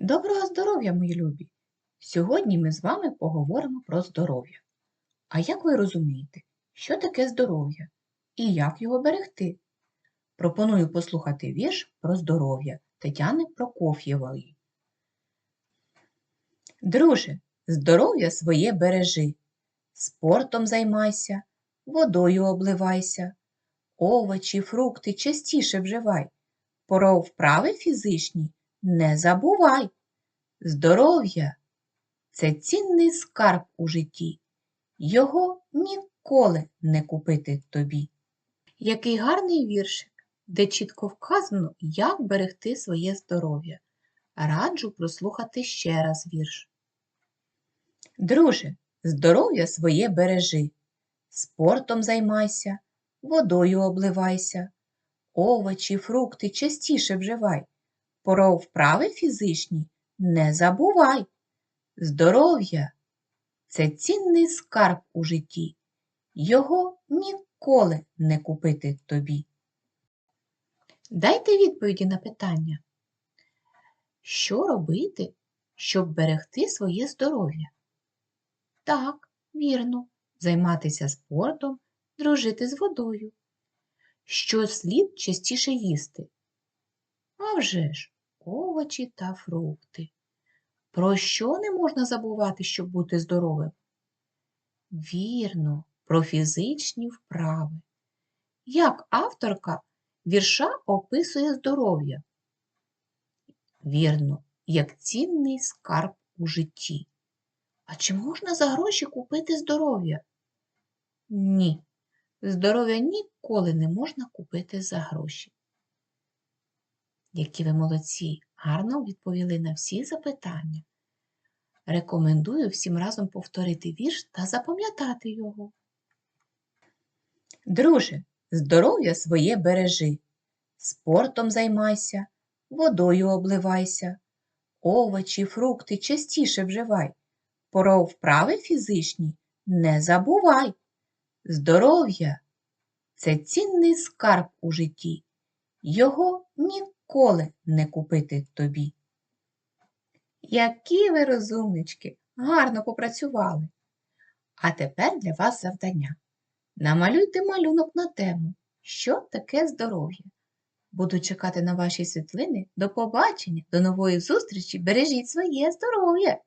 Доброго здоров'я, мої любі! Сьогодні ми з вами поговоримо про здоров'я. А як ви розумієте, що таке здоров'я і як його берегти? Пропоную послухати вірш про здоров'я Тетяни Прокоф'євої. Друже, здоров'я своє бережи, спортом займайся, водою обливайся, овочі, фрукти частіше вживай, про вправи фізичні не забувай. Здоров'я це цінний скарб у житті. Його ніколи не купити тобі. Який гарний віршик, де чітко вказано, як берегти своє здоров'я. Раджу прослухати ще раз вірш. Друже, здоров'я своє бережи, спортом займайся, водою обливайся, овочі, фрукти частіше вживай. Про вправи фізичні не забувай. Здоров'я це цінний скарб у житті. Його ніколи не купити тобі. Дайте відповіді на питання. Що робити, щоб берегти своє здоров'я? Так, вірно, займатися спортом, дружити з водою. Що слід частіше їсти? А вже ж, овочі та фрукти. Про що не можна забувати, щоб бути здоровим? Вірно, про фізичні вправи. Як авторка вірша описує здоров'я? Вірно, як цінний скарб у житті. А чи можна за гроші купити здоров'я? Ні, здоров'я ніколи не можна купити за гроші. Які ви молодці, гарно відповіли на всі запитання. Рекомендую всім разом повторити вірш та запам'ятати його. Друже, здоров'я своє бережи, спортом займайся, водою обливайся, овочі, фрукти частіше вживай, про вправи фізичні не забувай. Здоров'я це цінний скарб у житті. Його ніколи не купити тобі. Які ви розумнички, гарно попрацювали. А тепер для вас завдання. Намалюйте малюнок на тему, що таке здоров'я. Буду чекати на ваші світлини. До побачення, до нової зустрічі. Бережіть своє здоров'я!